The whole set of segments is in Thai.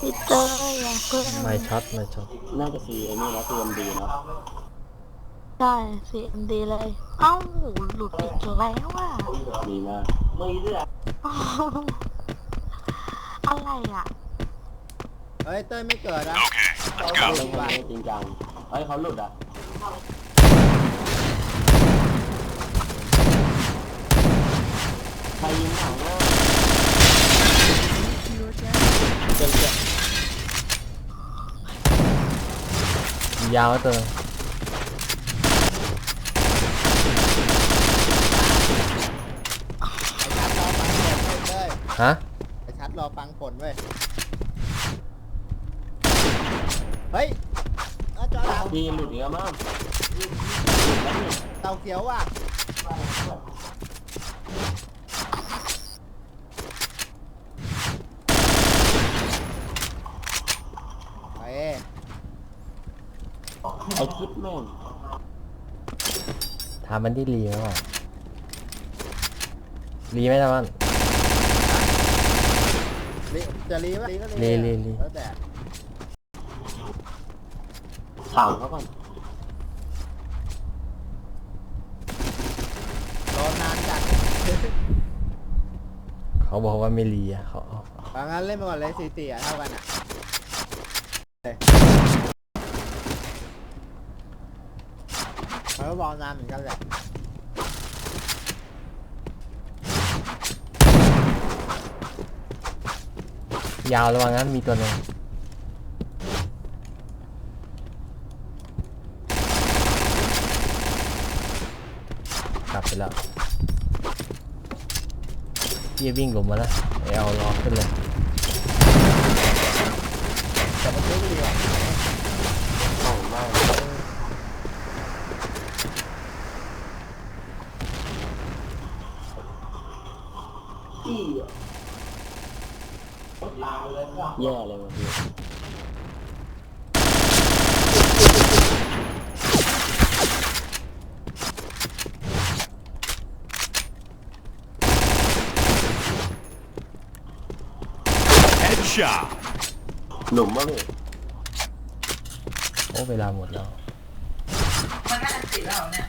พี่เตอร์อย่าเพิ่งไม่ช็อตไม่ช็อตน่าจะซีไอ้นี่นะซีเอ็มดีเนาะใช่สีเอ็มดีเลย เอ้าหลุดอีกแล้วอะดีมากไม่เลือกอะไรอะ เฮ้ยเต้ยไม่เกิดนะเขาเล่นกันจริงจังเฮ้ยเขาหลุดอะใครยิงหนังอะเจ็บเจ็บ ยาวตัวไอ้ชัดรอฟังผลเว้ยเต้ยฮะไอ้ชัดรอฟังผลเว้ย เฮ้ยเอาจอดาวพี่หลุดอีกแล้วมั้งเต่าเขียวว่ะไป ไอ้คิดแม่ง ถามมันที่รีไหมวะรีไหมนะมันลีจะรีป่ะลีก็ลีลีลีแล้วแต่ถามเขาก่อนรอนานจัดเขาบอกว่าไม่รีอะเขาเอาบางงั้นเล่นไปก่อนเลยสี่สี่อะเท่ากันอะ เขาก็บอกนานเหมือนกันแหละยาวระวังนั้นมีตัวหนึงกลับไปแล้วพี่จะวิ่งหลุมมาแล้วเอารอขึ้นเลย แต่มันซื้อดีกว่า ส่งมากแย่เลยว่ะพี่ Headshot. หนุ่มป่ะพี่โอ้เวลาหมดแล้ว มันน่าจะติดแล้วเหรอเนี่ย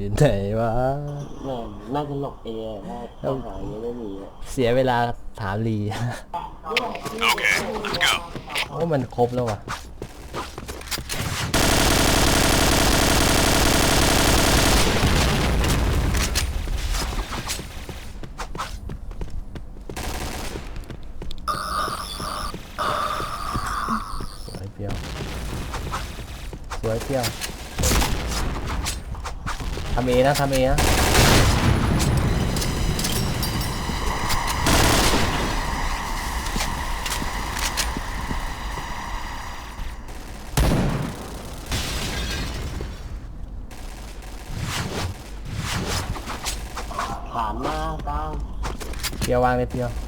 อยู่ไหนวะ แม่งน่าจะหลบเอถ้าถ้าหายังไม่มีอะเสียเวลาถามรี Okay, let's go. โอ้มันครบแล้วว่ะ สวยเปรี้ยว สวยเปรี้ยวทำ เอนะทำเอนะถามหน้าตั้งเปรี้ยววางเลยเปรี้ยว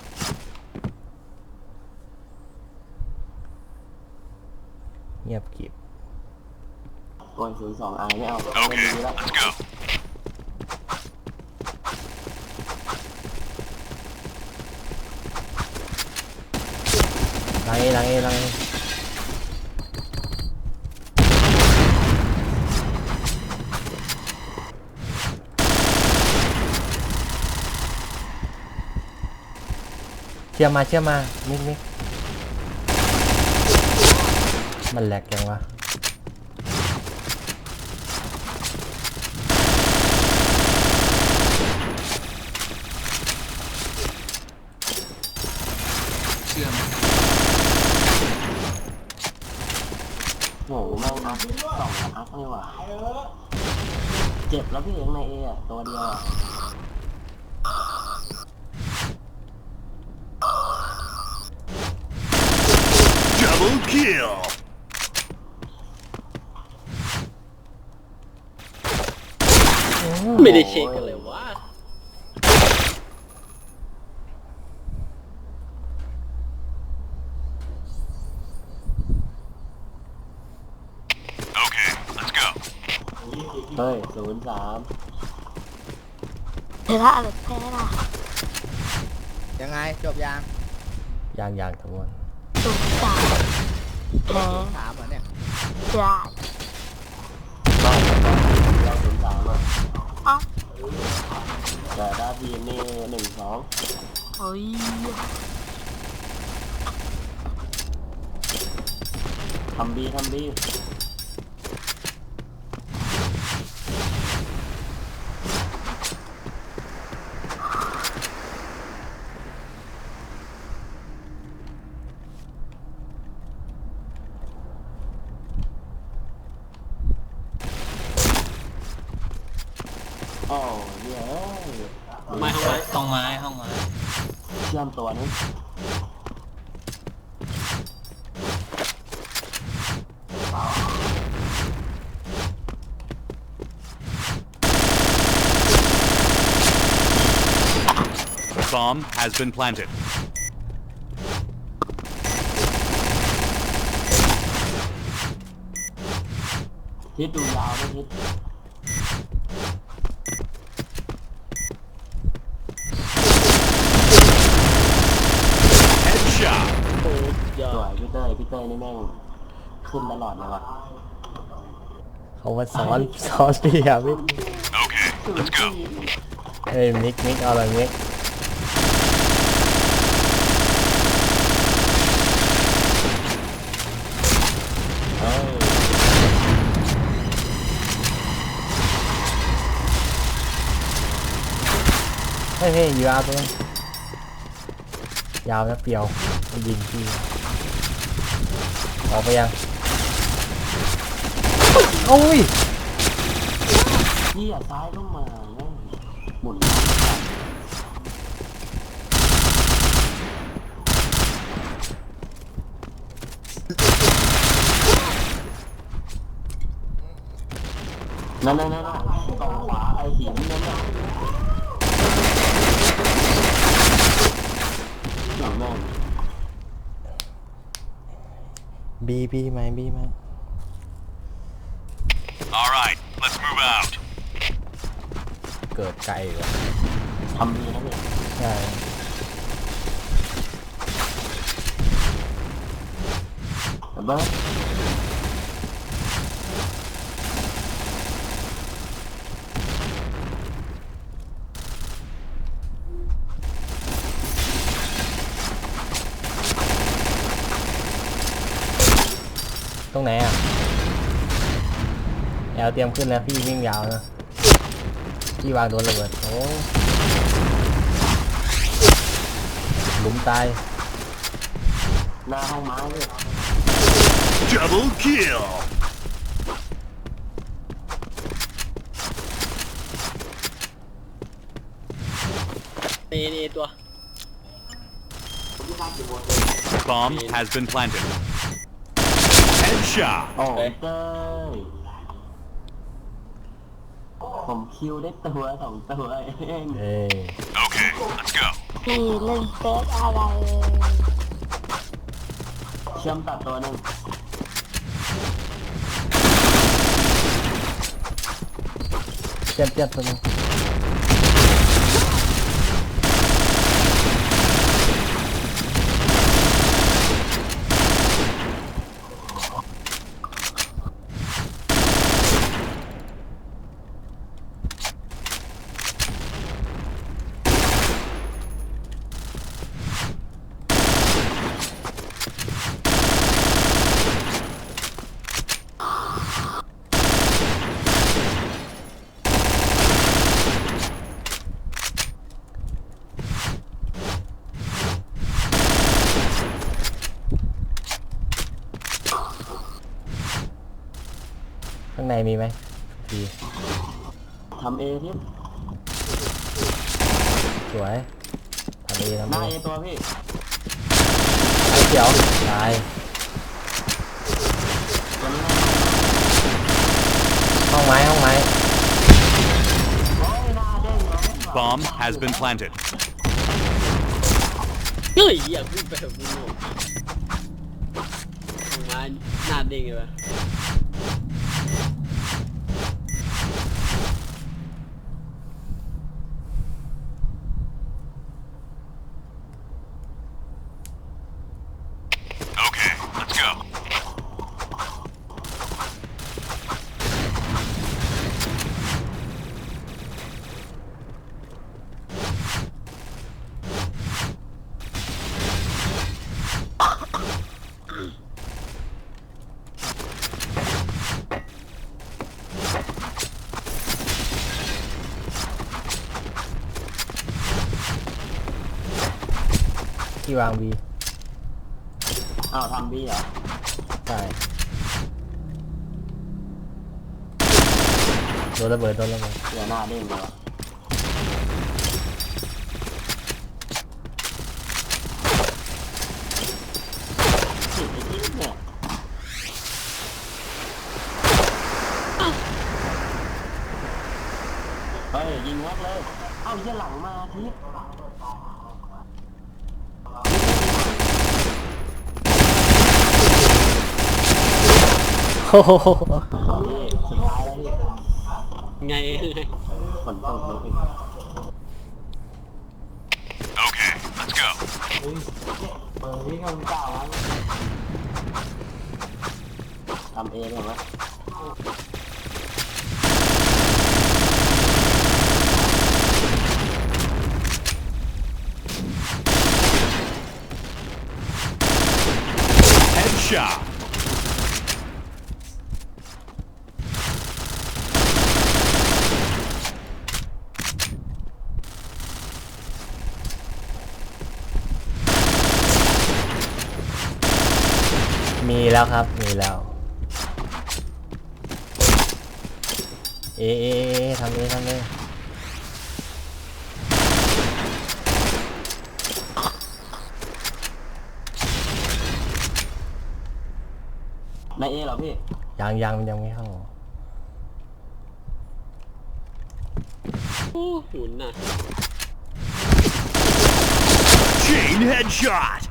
ศูนย์สองไอไม่เอาโอเคไม่แล้ว let's go หลังเอหลังเอหลังเอเชื่อมาเชื่อมามิกมิกมันแหลกยังวะ องอัพเลยว่ะเจ็บแล้วพี่เองในเออะตัวเดียวอะ Double kill. ไม่ได้เช็คกันเลยวะ Okay, let's go. เฮ้ยศูนย์สามเทระอะไรแพ้ล่ะยังไงจบยังยางยางทั้งวันศูนย์สามแพ้ถามเหรอเนี่ยได้เราศูนย์สามอะเอ้าแต่ถ้าทีมนี่หนึ่งสองเฮ้ยทำดีทำดี โอ้เหี้ยเอ้ย ไม้ห้องไม้ห้องไม้ห้องไม้ เชื่อมตัวนึง Bomb has been planted. ทิศดูยาวด้วยทิศ Headshot. โอ้ยอสวดยพี่เต้ยพี่เต้ยนี่แม่งขึ้นตลอดเลยว่ะเขามาสอนสอนพี่อะมิก Okay, let's go. เฮ้ยมิกมิกเอาอะไรมิก เฮ้ย เฮ้ยเฮ้ยอยู่ยาวตัวยาวนะเปียวยิงพี่ออกไปยังโอ้ยเหี้ยซ้ายต้องมาแม่งหมุนนั่นนั่นนั่นกองขวาไอ้สีนี่นั่นน่ะหลังแม่ง บีบีไหมบีไหม All right, let's move out. เกิดไกลกว่าทำดีนะพี่ใช่แต่เบิร์ดตรงไหนอะแอล เตรียมขึ้นนะพี่วิ่งยาวนะพี่วางโดนระเบิดโอ้หลุมตายหน้าห้องไม้เลย Double kill. นี่นี่ตัว Bomb has been planted. Headshot. โอ้ยเต้ย ผมคิวได้ตัวสองตัวเองเอ้ย Okay, let's go. พี่เล่นเฟซอะไรเชื่ อมตัดตัวหนึ่งเจ็บเจ็บตัวนึงในมีไหมดีทำเอที่สวยทำเอทำหน้าเอเอตัวพี่ไอ้เขียวตายตัวนี้ห้องไม้ห้องไม้ โอ้ยหน้าเด้งเลย Bomb has been planted. เฮ้ยอย่าวิ่งไปแบบมึงห้องไม้หน้าเด้งเลยปะ ที่วางบีอ้าวทำบีเหรอใช่โดนระเบิดโดนระเบิด เดี๋ยวหน้าเด้งเลยวะสิไอ้ที่เนี่ยเฮ้ยยิงวักเลย เอ้ายี่หลังมาทิศ โอ้โห พี่สุดท้ายแล้วพี่ ไงไงฝนตกเลยพี่ Okay, let's go. เออวิ่งกันเก่าแล้วทำเองเหรอวะ Headshot. มี แล้วครับ มีแล้ว เอเอเอเอทำเอทำเอในเอเหรอพี่ยังยังยังไม่เข้าโอ้หมุนน่ะ Chain headshot.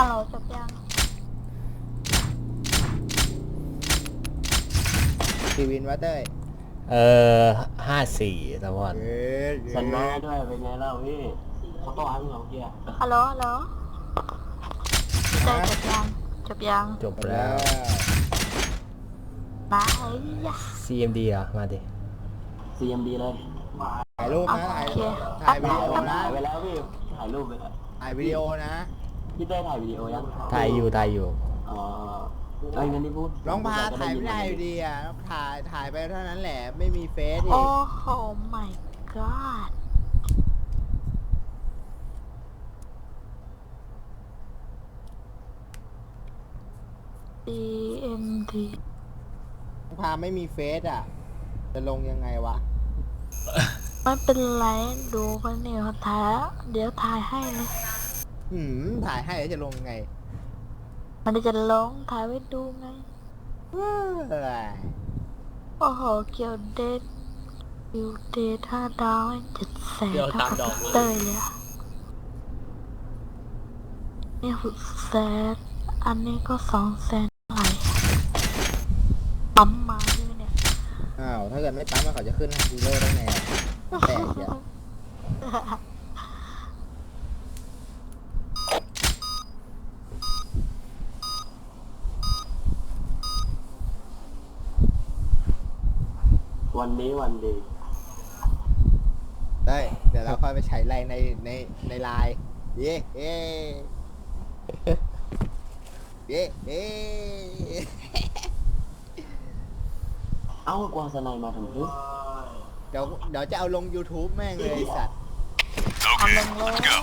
ฮัลโหลจบยังทีวินวะเต้ยเออห้าสี่ตะวันเย้เย้ชนะด้วยเป็นไงเล่าพี่เขาต่อให้มึงเหรอเพี่ยฮัลโหลฮัลโหลได้จบยังจบยังจบหมดแล้แล้ววมาไอ้ยะ CMD เหรอะมาดิซีเอ็มดีเลยถ่ายรูปนะถ่ายโอเค ถ่ายวิดีโอนะถ่ายไปแล้วพี่ถ่ายรูปไปแล้วถ่ายวิดีโอนะ พี่เต้ยถ่ายวิดีโอยังถ่ายอยู่ถ่ายอยู่ อ๋อไอ้ยงั้นที่พูดน้องพาจะถ่ายไม่ได้อยู่ดีอะถ่ายถ่ายไปเท่านั้นแหละ ไม่มีเฟซอีโอ้กโห my god DMD น้องพาไม่มีเฟซอะ จะลงยังไงวะ ไม่เป็นไร ดูกันเนี่ยเขาถ่ายแล้วเดี๋ยวถ่ายให้เลย หืมถ่ายให้แล้วจะลงไงมันจะลงถ่ายไว้ดูไงเอ้ยโอ้โหเกี่ยวเดทคิวเดทห้าดาวเจ็ดแสนเดี๋ยวตามดอกเตมายเลยอะนี่หกแสนอันนี้ก็สองแสนไหลปั๊มมาใช่ไหมเนี่ย อ้าวถ้าเกิดไม่ปั๊มแล้วเขาจะขึ้นฮีโร่ได้ไงอะแปลกเดียว วันนี้วันดี ได้ยเดี๋ยวเราค่อยไปใช้ไลน์ในในในไลน์เย้เย้เย้เย้เอ้ากวางสไนมาทำเพื่อเดี๋ยวเดี๋ยวจะเอาลง YouTube แม่งเลยไอ้สัตว์เอาล Okay, งเล let's ย go.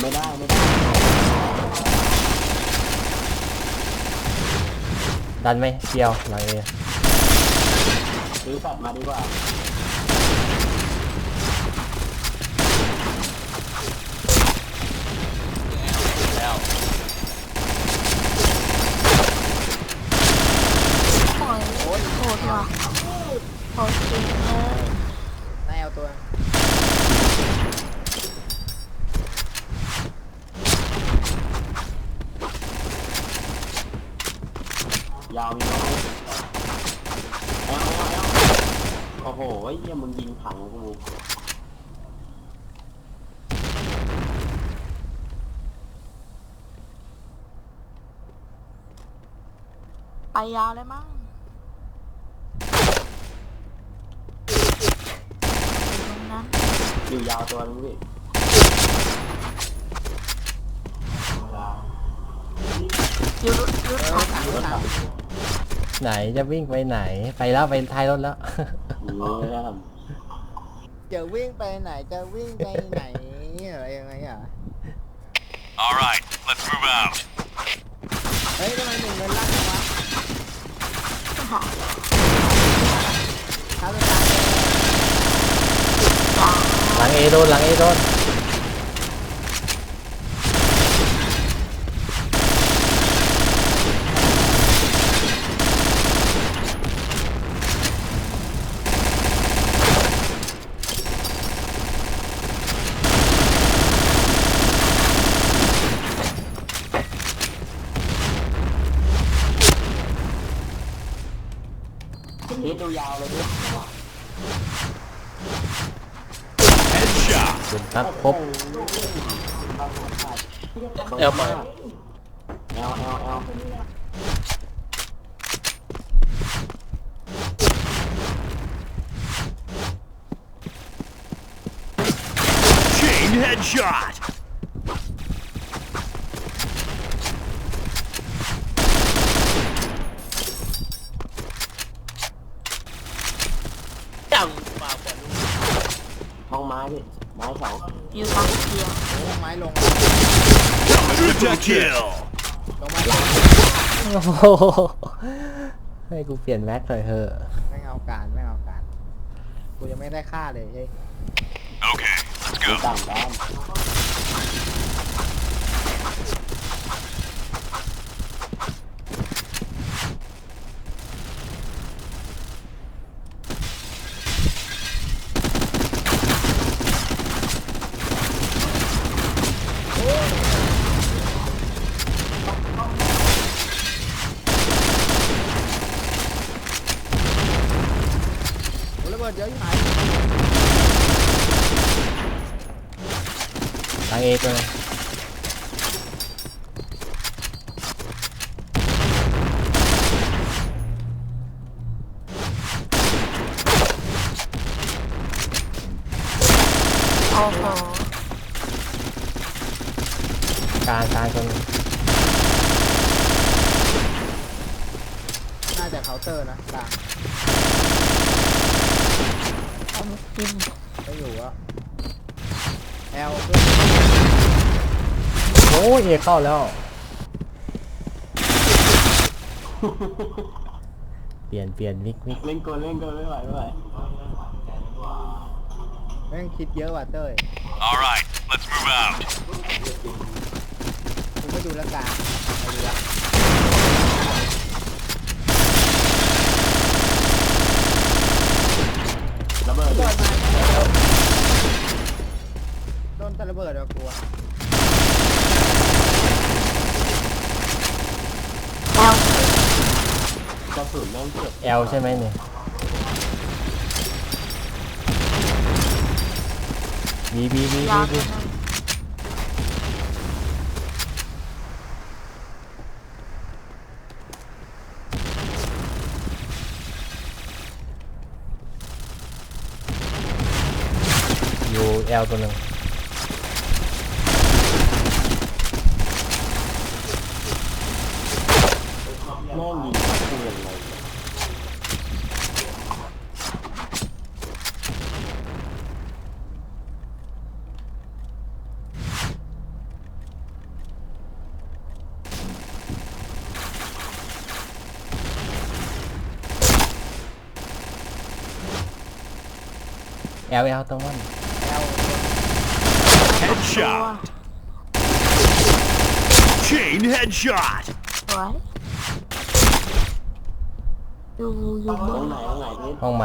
ไม่ได้ไม่ได้ ดันไหมเปียวหลังเอซื้อแฟดมาดีกว่า โอ้ยโอ้ยโหดว่ะโหดจริงเลย นายเอาตัว ยาวมีน้อยแอลแอลแอลโอ้โหเยี่ยมึงยิงผังกูไปยาวเลยมั้งอยู่ตรงนั้นอยู่ยาวตัวนึงพี่อยู่รถรถถังรถถัง ไหนจะวิ่งไปไหน ไปแล้วไปท้ายรถแล้วเยี่ยมจะวิ่งไปไหนจะวิ่งไปไหนอะไรยังไงอะ All right, let's move out. เฮ้ยทำไมหนึ่งเงินลั่นจังวะค่ะท้าเป็นตายหลังเอโดนหลังเอโดน ฮิตดูยาวเลยพี่ Headshot. คุณตัดครบ แอลไป แอลแอลแอล Chain headshot. จังปากบอล ห้องไม้พี่ไม้สองอยู่ทางเดียวโอ้ไม้ลง Triple kill. ลงไม้ลงโอ้โหให้กูเปลี่ยนแม็กหน่อยเถอะไม่เอาการไม่เอาการ กูยังไม่ได้ค่าเลยเฮ้ย Okay, let's ดู go. ต่างด้าน โอ้ระเบิดเยอะที่ไหน หลังเอตัวนึง โอ้โห กลางกลางตัวนึง น่าจะเคาน์เตอร์นะต่าง อันนี้กิน ไม่อยู่อะแอลเพื่อน โอ้ ยเอเข้าแล้ว เปลี่ยนเปลี่ยนมิกมิกเล่นกลเล่นกลไม่ไหวไม่ไหวแม่งคิดเยอะว่ะเต้ย All right, let's move out. กูไม่ดูและกลางไปดูละ เอลใช่ไหมเนี่ยมีมีมีมีอยู่แอลตัวหนึ่ง แอลแอลตรงนั้น Headshot. Chain headshot. สวยอยู่อยู่ตบรงนไหนตรงไหน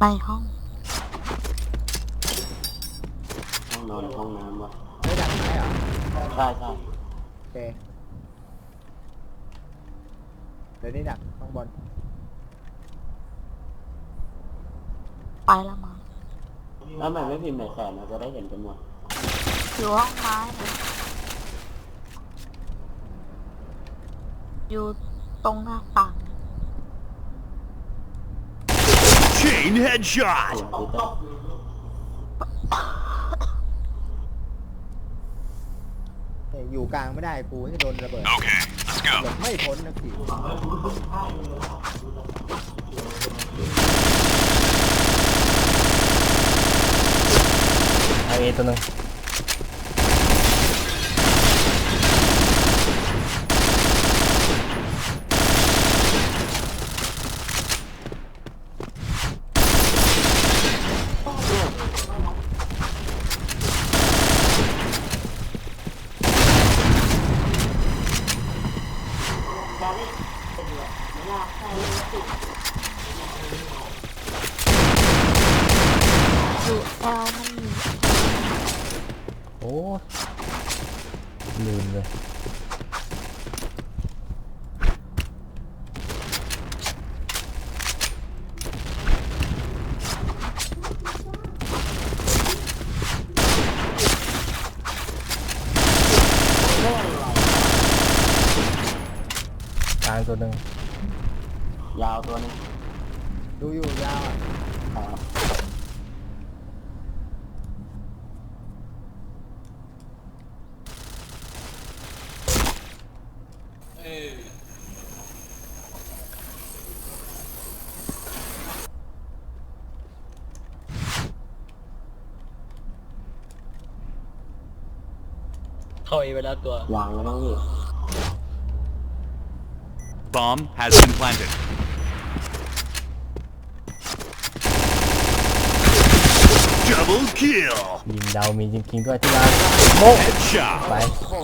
พี่ ห้อง ไม้ในห้องห้องนอนห้องน้ำวะไม่ดักไหมเหรอใช่ใช่โอเคเดี๋ยวนี้ดักข้างบนไปแล้วมั้งแล้วทำไมไม่พิมพ์ในแสนเราจะได้เห็นกันหมดอยู่ห้องไม้นะอยู่ตรงหน้าต่าง Chain headshot. เสียงคือแต่เนี่ยอยู่กลางไม่ได้กูให้โดนระเบิด Okay, let's หล go. บไม่พ้นนะสิ แอลเอตัวหนึ่ง อยู่แอลมันอยู่ โอ้ ลืมเลยกลางตัวหนึ่งยาวตัวนึงดูอยู่ยาวอะ ครับ ถอยไปแล้วตัว วางแล้วมั้งพี่ Bomb has been planted. Double kill. ยิงเดามีจริงๆด้วยที่ร้านโมก Headshot. ไปโอ้โห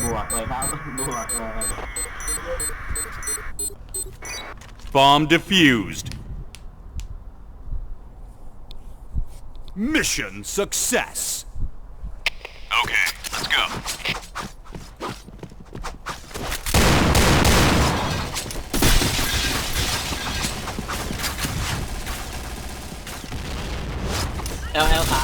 บวกเลยครับ บวกเลย Bomb defused. Mission success. Okay, let's go. แอลแอลขา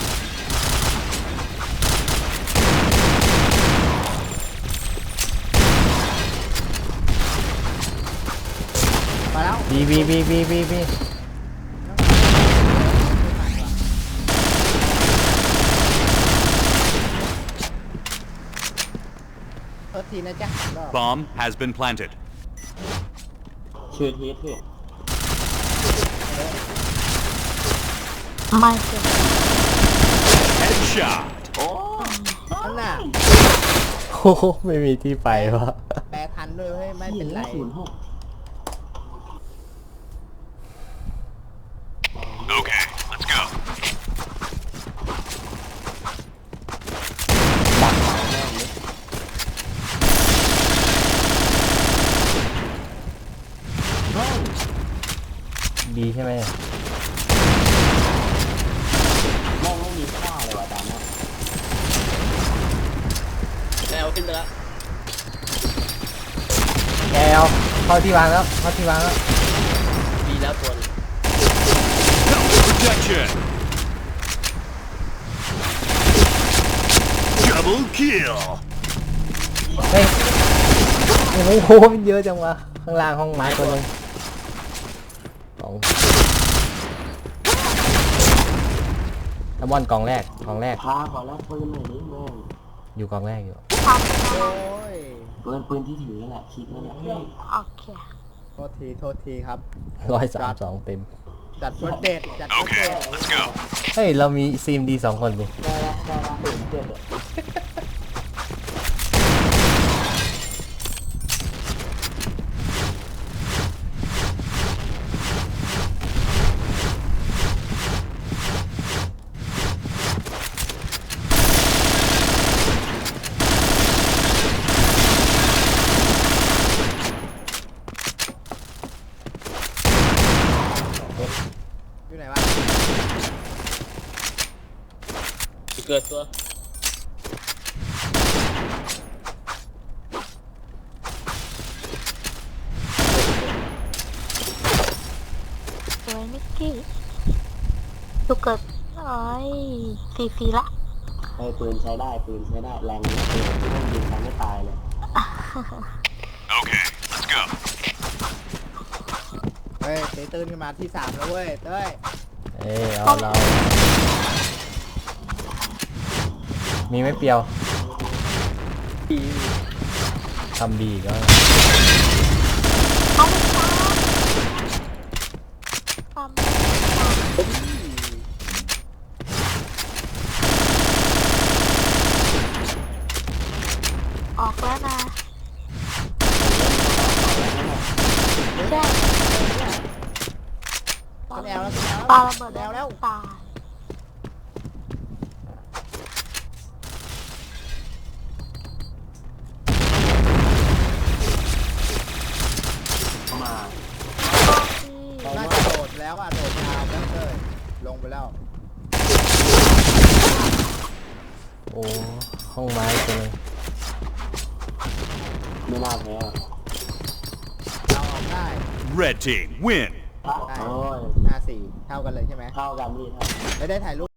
มาแล้ว บีบีบีบีบีบี เออ ทีนะจ๊ะก็ Bomb has been planted. ชื่อทีสพี่ไม่เจ็บ Headshot. โอ้นั่นน่ะโอ้โหไม่มีที่ไปวะแปลทันด้วยเฮ้ยไม่เป็นไร ศูนย์หก Okay, let's go. ดักไปแม่งเลย บี ใช่ไหมแม่งไม่มีค่าเลยว่ะตอนเนี้ยแอลขึ้นไปแล้วแอลเข้าที่วางแล้วเข้าที่วางแล้วดีแล้วตัวหนึ่ง Helmet protection. Double kill. เฮ้ยโอ้โหมันเยอะจังวะข้างล่างห้องไม้ตัวหนึงสอง น้ำบอลกล่องแรกกล่องแรก พาขอแลกปืนหน่อยดิแม่งอยู่กล่องแรกอยู่ทำไม่ได้โอ้ยปืนปืนที่ถือนั่นแหละคิดนั่นแหละโอเคโทษทีโทษทีครับ ร้อยสามสองเต็ม จัดรถเด็ดจัดรถเด็ Okay, ด let's go. เฮ้ย เรามีซีมดีสองคนดิได้ละได้ละปืนเจ็บอะ อยู่ไหนวะ เกิดตัว สวยนิกกี้ดูเกิดเอ้ย สีสีละไอ้ปืนใช้ได้ปืนใช้ได้แรงเลยปืนที่ต้องยิงกันไม่ตายเลย Okay, let's go. เฮ้ยเตยตื่นขึ้นมาที่สามแล้วเว้ยเต้ยเอ้ยเอาเรา มีไม่เปรียว ทำดีก็ เขาไม่ตามตามไม่ตามออกแล้วนะใช่ ขึ้นแอลแล้วขึ้นแอล ปา แล้ว ระเบิด แอลแล้ว ตาย เข้ามา น่าจะโดดแล้วอะ โดดยาวแล้วเต้ยลงไปแล้ว โอ้ห้องไม้ตัวหนึง ไม่น่าแพ้หรอก เราออกได้ Red team, win. โอ้ยห้าสี่เท่ากันเลยใช่ไหมเข้ากันพี่ครับไม่ได้ถ่ายรูป